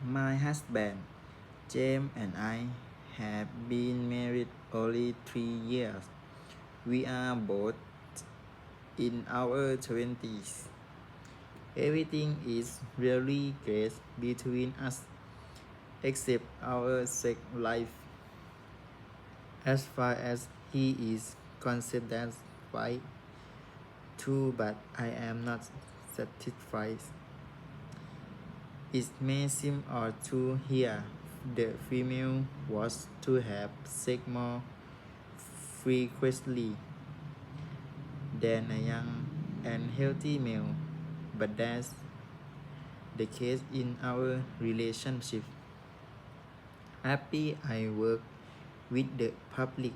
My husband, James and I have been married only three years. We are both in our 20s. Everything is really great between us, except our sex life. As far as he is concerned, fine too, but I am not satisfied. It may seem odd to hear the female was to have sex more frequently than a young and healthy male, but that's the case in our relationship. Happy I work with the public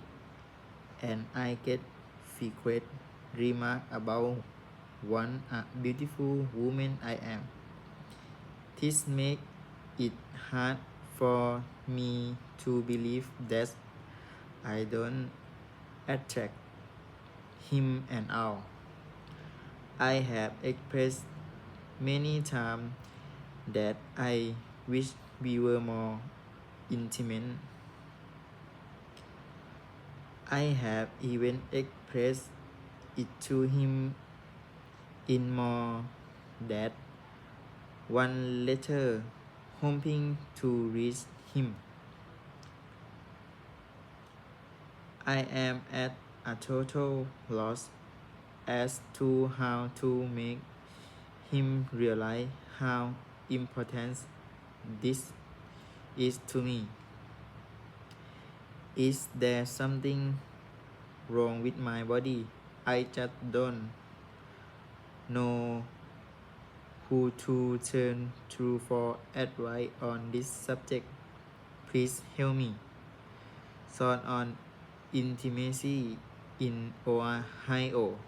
and I get frequent remarks about what a beautiful woman I am. This makes it hard for me to believe that I don't attract him and all. I have expressed many times that I wish we were more intimate. I have even expressed it to him in more than one letter, hoping to reach him. I am at a total loss as to how to make him realize how important this is to me. Is there something wrong with my body? I just don't know who to turn to for advice on this subject. Please help me. Thought on intimacy in Ohio